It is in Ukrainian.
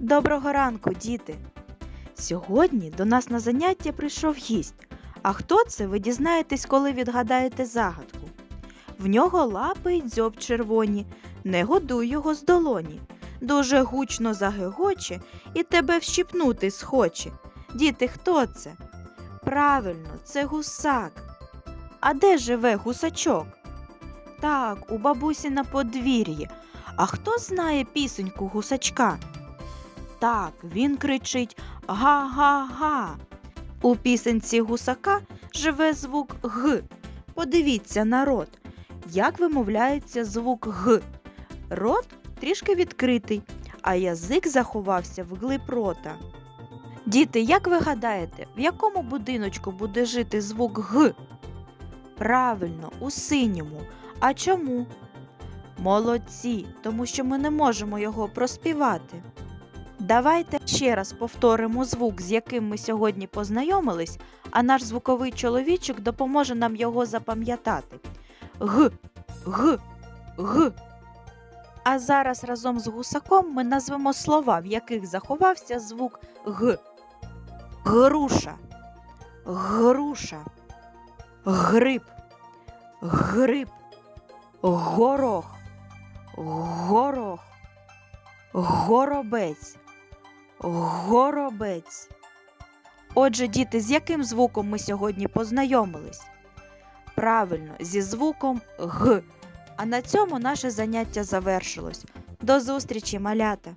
Доброго ранку, діти! Сьогодні до нас на заняття прийшов гість. А хто це, ви дізнаєтесь, коли відгадаєте загадку. В нього лапи й дзьоб червоні, не годуй його з долоні. Дуже гучно загегоче і тебе вщипнути схоче. Діти, хто це? Правильно, це гусак. А де живе гусачок? Так, у бабусі на подвір'ї. А хто знає пісеньку гусачка? Так, він кричить га-га-га. У пісенці гусака живе звук Г. Подивіться, народ, як вимовляється звук Г. Рот трішки відкритий, а язик заховався вглиб рота. Діти, як ви гадаєте, в якому будиночку буде жити звук Г? Правильно, у синьому. А чому? Молодці, тому що ми не можемо його проспівати. Давайте ще раз повторимо звук, з яким ми сьогодні познайомились, а наш звуковий чоловічок допоможе нам його запам'ятати. Г, г, г. А зараз разом з гусаком ми назвемо слова, в яких заховався звук г. Груша, груша, гриб, гриб, горох, горох, горобець, горобець. Отже, діти, з яким звуком ми сьогодні познайомились? Правильно, зі звуком Г. А на цьому наше заняття завершилось. До зустрічі, малята!